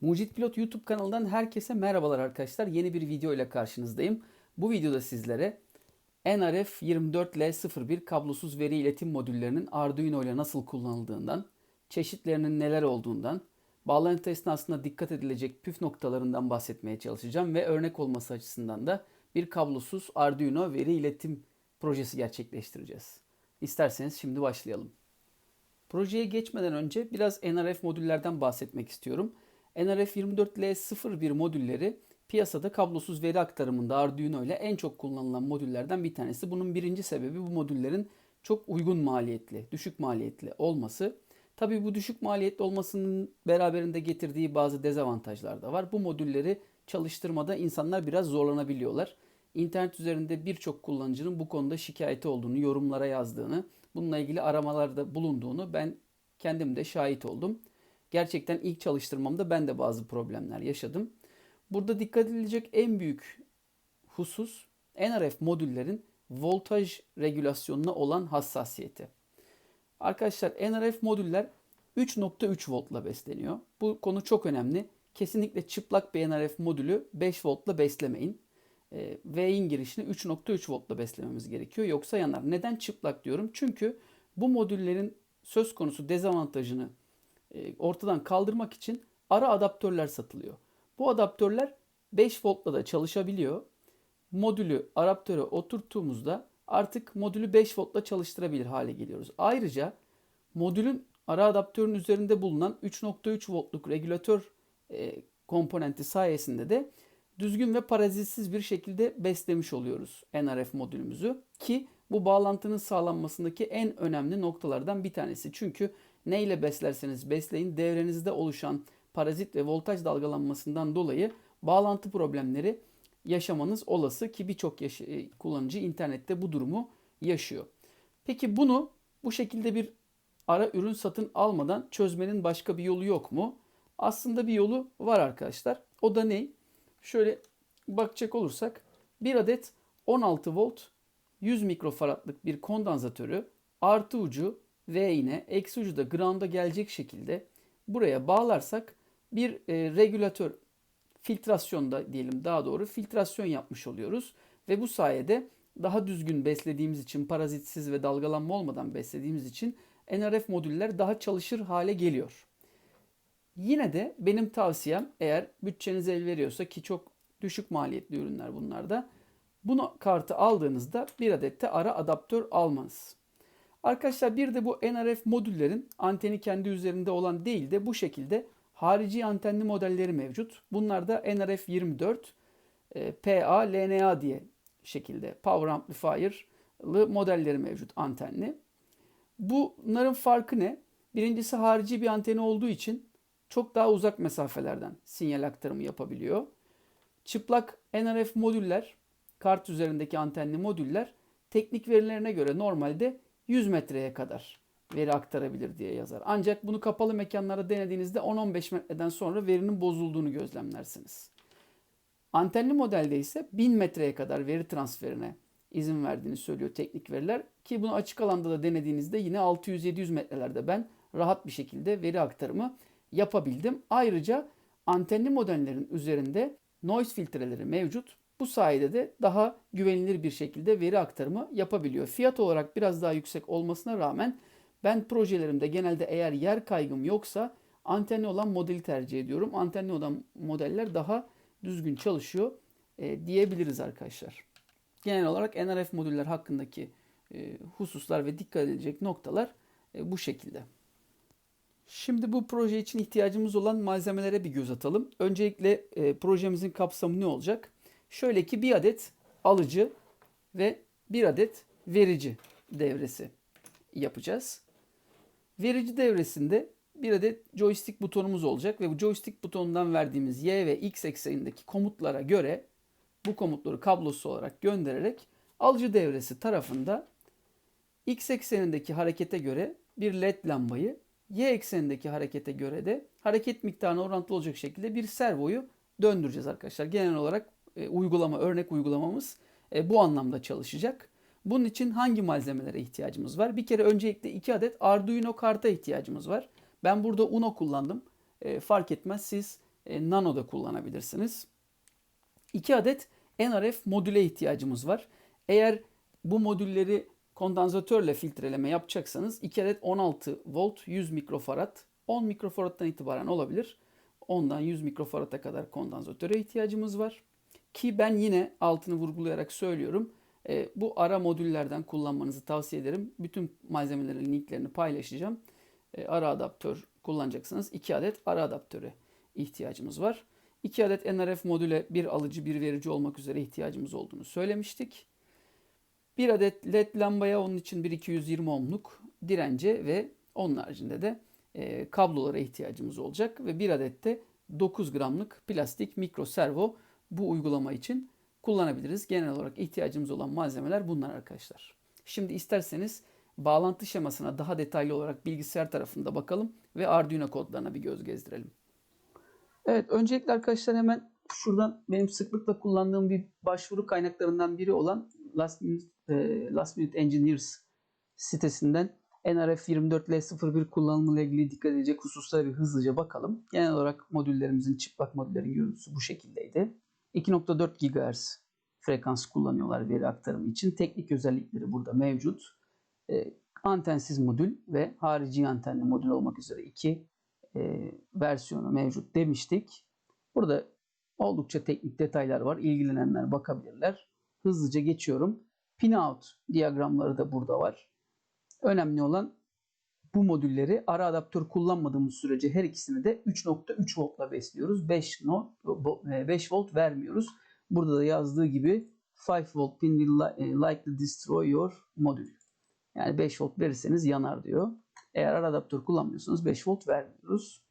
Mucit Pilot YouTube kanalından herkese merhabalar arkadaşlar. Yeni bir video ile karşınızdayım. Bu videoda sizlere NRF24L01 kablosuz veri iletim modüllerinin Arduino ile nasıl kullanıldığından, çeşitlerinin neler olduğundan, bağlantı esnasında dikkat edilecek püf noktalarından bahsetmeye çalışacağım ve örnek olması açısından da bir kablosuz Arduino veri iletim projesi gerçekleştireceğiz. İsterseniz şimdi başlayalım. Projeye geçmeden önce biraz NRF modüllerden bahsetmek istiyorum. NRF24L01 modülleri piyasada kablosuz veri aktarımında Arduino ile en çok kullanılan modüllerden bir tanesi. Bunun birinci sebebi bu modüllerin çok uygun maliyetli, düşük maliyetli olması. Tabii bu düşük maliyetli olmasının beraberinde getirdiği bazı dezavantajlar da var. Bu modülleri çalıştırmada insanlar biraz zorlanabiliyorlar. İnternet üzerinde birçok kullanıcının bu konuda şikayeti olduğunu, yorumlara yazdığını, bununla ilgili aramalarda bulunduğunu ben kendim de şahit oldum. Gerçekten ilk çalıştırmamda ben de bazı problemler yaşadım. Burada dikkat edilecek en büyük husus NRF modüllerin voltaj regülasyonuna olan hassasiyeti. Arkadaşlar NRF modüller 3.3 voltla besleniyor. Bu konu çok önemli. Kesinlikle çıplak bir NRF modülü 5 voltla beslemeyin. E, V'in girişini 3.3 voltla beslememiz gerekiyor. Yoksa yanar. Neden çıplak diyorum? Çünkü bu modüllerin söz konusu dezavantajını ortadan kaldırmak için ara adaptörler satılıyor. Bu adaptörler 5 voltla da çalışabiliyor. Modülü adaptöre oturttuğumuzda artık modülü 5 voltla çalıştırabilir hale geliyoruz. Ayrıca modülün ara adaptörün üzerinde bulunan 3.3 voltluk regülatör e, komponenti sayesinde de düzgün ve parazitsiz bir şekilde beslemiş oluyoruz NRF modülümüzü ki bu bağlantının sağlanmasındaki en önemli noktalardan bir tanesi. Çünkü ne ile beslerseniz besleyin devrenizde oluşan parazit ve voltaj dalgalanmasından dolayı bağlantı problemleri yaşamanız olası ki birçok yaş- kullanıcı internette bu durumu yaşıyor. Peki bunu bu şekilde bir ara ürün satın almadan çözmenin başka bir yolu yok mu? Aslında bir yolu var arkadaşlar. O da ne? Şöyle bakacak olursak bir adet 16 volt 100 mikrofaradlık bir kondansatörü artı ucu V iğne, eksi ucu da ground'a gelecek şekilde buraya bağlarsak bir e, regülatör filtrasyonda diyelim daha doğru filtrasyon yapmış oluyoruz. Ve bu sayede daha düzgün beslediğimiz için parazitsiz ve dalgalanma olmadan beslediğimiz için NRF modüller daha çalışır hale geliyor. Yine de benim tavsiyem eğer bütçeniz el veriyorsa ki çok düşük maliyetli ürünler bunlar da bunu kartı aldığınızda bir adet de ara adaptör almanız. Arkadaşlar bir de bu NRF modüllerin anteni kendi üzerinde olan değil de bu şekilde harici antenli modelleri mevcut. Bunlar da NRF24 e, PA, LNA diye şekilde Power Amplifier'lı modelleri mevcut antenli. Bunların farkı ne? Birincisi harici bir anteni olduğu için çok daha uzak mesafelerden sinyal aktarımı yapabiliyor. Çıplak NRF modüller, kart üzerindeki antenli modüller teknik verilerine göre normalde 100 metreye kadar veri aktarabilir diye yazar. Ancak bunu kapalı mekanlarda denediğinizde 10-15 metreden sonra verinin bozulduğunu gözlemlersiniz. Antenli modelde ise 1000 metreye kadar veri transferine izin verdiğini söylüyor teknik veriler. Ki bunu açık alanda da denediğinizde yine 600-700 metrelerde ben rahat bir şekilde veri aktarımı yapabildim. Ayrıca antenli modellerin üzerinde noise filtreleri mevcut. Bu sayede de daha güvenilir bir şekilde veri aktarımı yapabiliyor. Fiyat olarak biraz daha yüksek olmasına rağmen ben projelerimde genelde eğer yer kaygım yoksa antenli olan modeli tercih ediyorum. Antenli olan modeller daha düzgün çalışıyor e, diyebiliriz arkadaşlar. Genel olarak NRF modüller hakkındaki e, hususlar ve dikkat edilecek noktalar e, bu şekilde. Şimdi bu proje için ihtiyacımız olan malzemelere bir göz atalım. Öncelikle e, projemizin kapsamı ne olacak? Şöyle ki bir adet alıcı ve bir adet verici devresi yapacağız. Verici devresinde bir adet joystick butonumuz olacak ve bu joystick butonundan verdiğimiz Y ve X eksenindeki komutlara göre bu komutları kablosu olarak göndererek alıcı devresi tarafında X eksenindeki harekete göre bir led lambayı, Y eksenindeki harekete göre de hareket miktarına orantılı olacak şekilde bir servoyu döndüreceğiz arkadaşlar. Genel olarak e, uygulama, örnek uygulamamız e, bu anlamda çalışacak. Bunun için hangi malzemelere ihtiyacımız var? Bir kere öncelikle 2 adet Arduino karta ihtiyacımız var. Ben burada Uno kullandım. E, fark etmez siz Nano da kullanabilirsiniz. 2 adet NRF modüle ihtiyacımız var. Eğer bu modülleri kondansatörle filtreleme yapacaksanız 2 adet 16 volt 100 mikrofarad 10 mikrofaraddan itibaren olabilir. Ondan 100 mikrofarada kadar kondansatöre ihtiyacımız var. Ki ben yine altını vurgulayarak söylüyorum. E, bu ara modüllerden kullanmanızı tavsiye ederim. Bütün malzemelerin linklerini paylaşacağım. E, ara adaptör kullanacaksınız. 2 adet ara adaptöre ihtiyacımız var. 2 adet NRF modüle bir alıcı bir verici olmak üzere ihtiyacımız olduğunu söylemiştik. Bir adet led lambaya onun için bir 220 ohmluk dirence ve onun haricinde de e, kablolara ihtiyacımız olacak ve bir adet de 9 gramlık plastik mikro servo bu uygulama için kullanabiliriz. Genel olarak ihtiyacımız olan malzemeler bunlar arkadaşlar. Şimdi isterseniz bağlantı şemasına daha detaylı olarak bilgisayar tarafında bakalım ve Arduino kodlarına bir göz gezdirelim. Evet öncelikle arkadaşlar hemen şuradan benim sıklıkla kullandığım bir başvuru kaynaklarından biri olan Last Minute, e, Last Minute Engineers sitesinden NRF 24L01 kullanımı ile ilgili dikkat edecek hususlara bir hızlıca bakalım. Genel olarak modüllerimizin çıplak modüllerin görüntüsü bu şekildeydi. 2.4 GHz frekans kullanıyorlar veri aktarımı için. Teknik özellikleri burada mevcut. E, antensiz modül ve harici antenli modül olmak üzere iki e, versiyonu mevcut demiştik. Burada oldukça teknik detaylar var. İlgilenenler bakabilirler. Hızlıca geçiyorum. Pinout diyagramları da burada var. Önemli olan bu modülleri ara adaptör kullanmadığımız sürece her ikisini de 3.3 voltla besliyoruz. 5 no 5 volt vermiyoruz. Burada da yazdığı gibi 5 volt pin will likely destroy your modül. Yani 5 volt verirseniz yanar diyor. Eğer ara adaptör kullanmıyorsanız 5 volt vermiyoruz.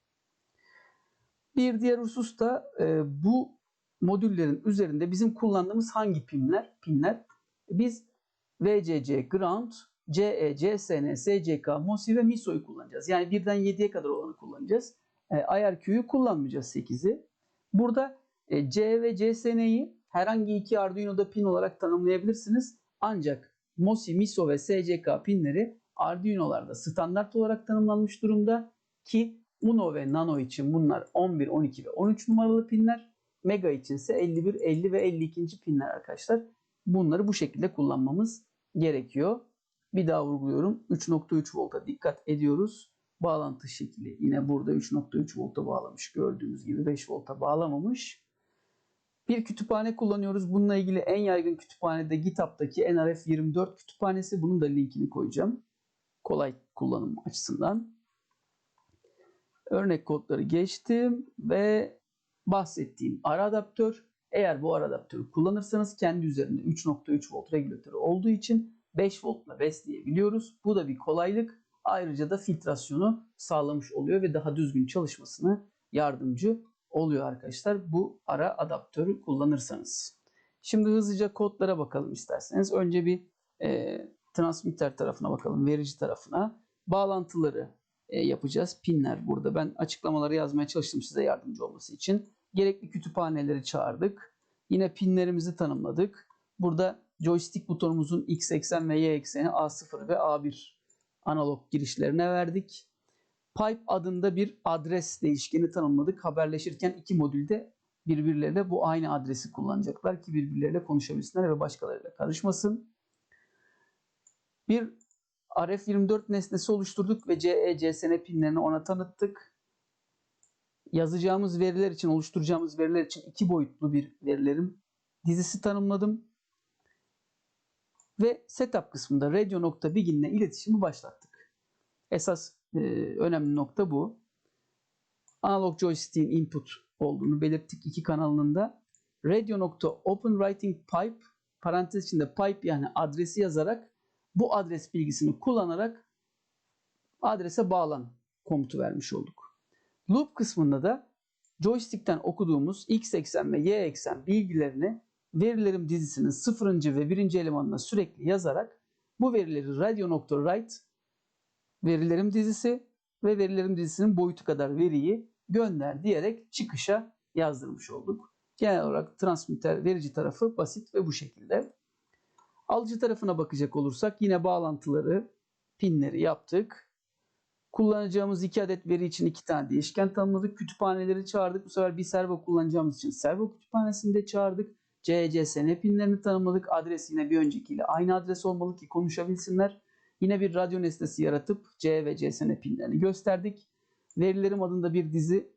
Bir diğer husus da e, bu modüllerin üzerinde bizim kullandığımız hangi pinler? Pinler. Biz VCC, Ground, CE, CSN, SCK, MOSI ve MISO'yu kullanacağız. Yani birden 7'ye kadar olanı kullanacağız. E, IRQ'yu kullanmayacağız 8'i. Burada e, C ve CSN'yi herhangi iki Arduino'da pin olarak tanımlayabilirsiniz. Ancak MOSI, MISO ve SCK pinleri Arduino'larda standart olarak tanımlanmış durumda ki Uno ve Nano için bunlar 11, 12 ve 13 numaralı pinler. Mega için ise 51, 50 ve 52. pinler arkadaşlar. Bunları bu şekilde kullanmamız gerekiyor. Bir daha vurguluyorum. 3.3 volta dikkat ediyoruz. Bağlantı şekli yine burada 3.3 volta bağlamış. Gördüğünüz gibi 5 volta bağlamamış. Bir kütüphane kullanıyoruz. Bununla ilgili en yaygın kütüphane de GitHub'daki NRF24 kütüphanesi. Bunun da linkini koyacağım. Kolay kullanım açısından. Örnek kodları geçtim ve bahsettiğim ara adaptör. Eğer bu ara adaptörü kullanırsanız kendi üzerinde 3.3 volt regülatörü olduğu için 5 voltla besleyebiliyoruz. Bu da bir kolaylık. Ayrıca da filtrasyonu sağlamış oluyor ve daha düzgün çalışmasını yardımcı oluyor arkadaşlar. Bu ara adaptörü kullanırsanız. Şimdi hızlıca kodlara bakalım isterseniz. Önce bir e, transmitter tarafına bakalım. Verici tarafına. Bağlantıları e, yapacağız. Pinler burada. Ben açıklamaları yazmaya çalıştım size yardımcı olması için. Gerekli kütüphaneleri çağırdık. Yine pinlerimizi tanımladık. Burada joystick butonumuzun X eksen ve Y ekseni A0 ve A1 analog girişlerine verdik. Pipe adında bir adres değişkeni tanımladık. Haberleşirken iki modülde birbirleriyle bu aynı adresi kullanacaklar ki birbirleriyle konuşabilsinler ve başkalarıyla karışmasın. Bir RF24 nesnesi oluşturduk ve CE, CSN pinlerini ona tanıttık. Yazacağımız veriler için, oluşturacağımız veriler için iki boyutlu bir verilerim dizisi tanımladım. Ve setup kısmında radio.begin ile iletişimi başlattık. Esas e, önemli nokta bu. Analog joystick'in input olduğunu belirttik iki kanalının da. Radio.openWritingPipe parantez içinde pipe yani adresi yazarak bu adres bilgisini kullanarak adrese bağlan komutu vermiş olduk. Loop kısmında da joystick'ten okuduğumuz x eksen ve y eksen bilgilerini verilerim dizisinin 0. ve 1. elemanına sürekli yazarak bu verileri radio.write verilerim dizisi ve verilerim dizisinin boyutu kadar veriyi gönder diyerek çıkışa yazdırmış olduk. Genel olarak transmitter verici tarafı basit ve bu şekilde. Alıcı tarafına bakacak olursak yine bağlantıları, pinleri yaptık. Kullanacağımız iki adet veri için iki tane değişken tanımladık. Kütüphaneleri çağırdık. Bu sefer bir servo kullanacağımız için servo kütüphanesini de çağırdık. CCSN pinlerini tanımladık. Adres yine bir öncekiyle aynı adres olmalı ki konuşabilsinler. Yine bir radyo nesnesi yaratıp C ve CSN pinlerini gösterdik. Verilerim adında bir dizi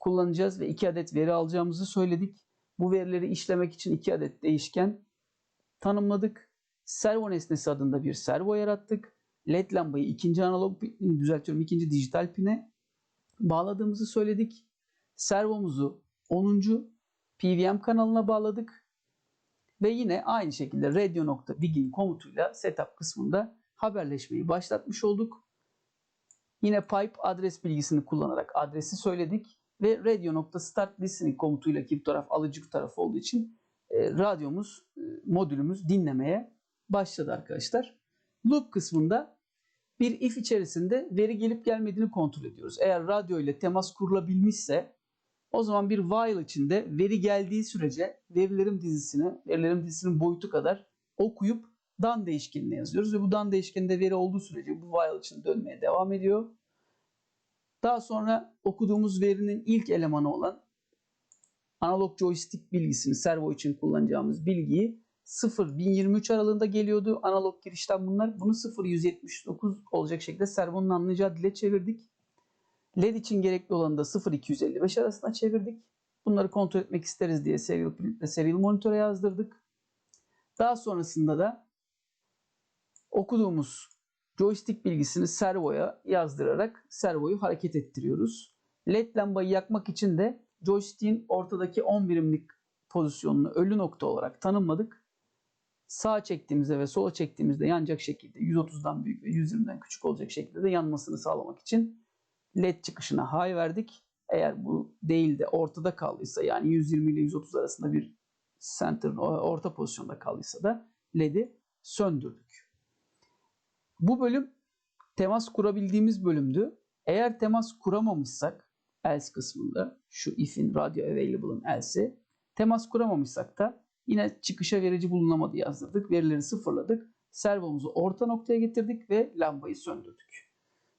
kullanacağız ve iki adet veri alacağımızı söyledik. Bu verileri işlemek için iki adet değişken tanımladık. Servo nesnesi adında bir servo yarattık. LED lambayı ikinci analog düzeltiyorum ikinci dijital pine bağladığımızı söyledik. Servomuzu 10. PWM kanalına bağladık. Ve yine aynı şekilde radio.begin komutuyla setup kısmında haberleşmeyi başlatmış olduk. Yine pipe adres bilgisini kullanarak adresi söyledik ve radio.start listening komutuyla ki taraf alıcı taraf olduğu için e, radyomuz, e, modülümüz dinlemeye başladı arkadaşlar. Loop kısmında bir if içerisinde veri gelip gelmediğini kontrol ediyoruz. Eğer radyo ile temas kurulabilmişse o zaman bir while içinde veri geldiği sürece verilerim dizisini, verilerim dizisinin boyutu kadar okuyup dan değişkenine yazıyoruz ve bu dan değişkeninde veri olduğu sürece bu while için dönmeye devam ediyor. Daha sonra okuduğumuz verinin ilk elemanı olan analog joystick bilgisini servo için kullanacağımız bilgiyi 0-1023 aralığında geliyordu. Analog girişten bunlar. Bunu 0-179 olacak şekilde servonun anlayacağı dile çevirdik. LED için gerekli olanı da 0-255 arasına çevirdik. Bunları kontrol etmek isteriz diye serial print ve serial monitöre yazdırdık. Daha sonrasında da okuduğumuz joystick bilgisini servoya yazdırarak servoyu hareket ettiriyoruz. LED lambayı yakmak için de joystick'in ortadaki 10 birimlik pozisyonunu ölü nokta olarak tanımladık. Sağa çektiğimizde ve sola çektiğimizde yanacak şekilde 130'dan büyük ve 120'den küçük olacak şekilde de yanmasını sağlamak için LED çıkışına high verdik. Eğer bu değil de ortada kaldıysa yani 120 ile 130 arasında bir center orta pozisyonda kaldıysa da LED'i söndürdük. Bu bölüm temas kurabildiğimiz bölümdü. Eğer temas kuramamışsak else kısmında şu if'in radio available'ın else'i temas kuramamışsak da yine çıkışa verici bulunamadı yazdırdık. Verileri sıfırladık. Servomuzu orta noktaya getirdik ve lambayı söndürdük.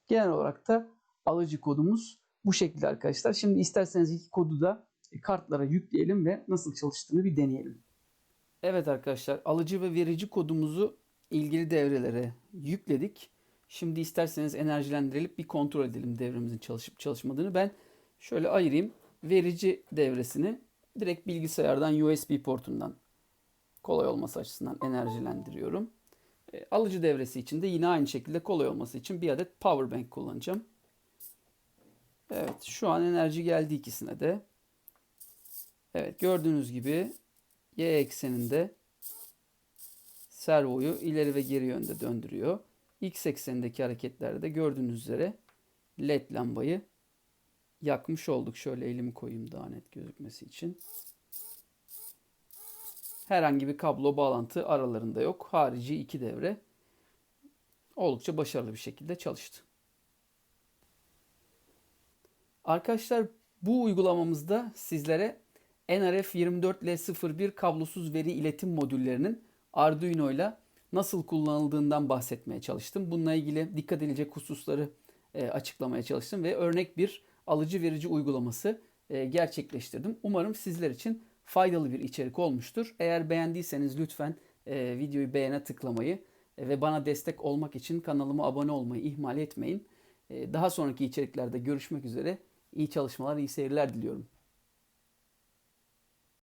Genel olarak da alıcı kodumuz bu şekilde arkadaşlar. Şimdi isterseniz iki kodu da kartlara yükleyelim ve nasıl çalıştığını bir deneyelim. Evet arkadaşlar alıcı ve verici kodumuzu ilgili devrelere yükledik. Şimdi isterseniz enerjilendirelim bir kontrol edelim devremizin çalışıp çalışmadığını. Ben şöyle ayırayım. Verici devresini direkt bilgisayardan USB portundan kolay olması açısından enerjilendiriyorum. E, alıcı devresi için de yine aynı şekilde kolay olması için bir adet power bank kullanacağım. Evet şu an enerji geldi ikisine de. Evet gördüğünüz gibi y ekseninde servoyu ileri ve geri yönde döndürüyor. X eksenindeki hareketlerde de gördüğünüz üzere led lambayı yakmış olduk. Şöyle elimi koyayım daha net gözükmesi için. Herhangi bir kablo bağlantı aralarında yok. Harici iki devre oldukça başarılı bir şekilde çalıştı. Arkadaşlar bu uygulamamızda sizlere NRF24L01 kablosuz veri iletim modüllerinin Arduino ile nasıl kullanıldığından bahsetmeye çalıştım. Bununla ilgili dikkat edilecek hususları e, açıklamaya çalıştım ve örnek bir alıcı verici uygulaması e, gerçekleştirdim. Umarım sizler için faydalı bir içerik olmuştur. Eğer beğendiyseniz lütfen e, videoyu beğene tıklamayı ve bana destek olmak için kanalıma abone olmayı ihmal etmeyin. Daha sonraki içeriklerde görüşmek üzere. İyi çalışmalar, iyi seyirler diliyorum.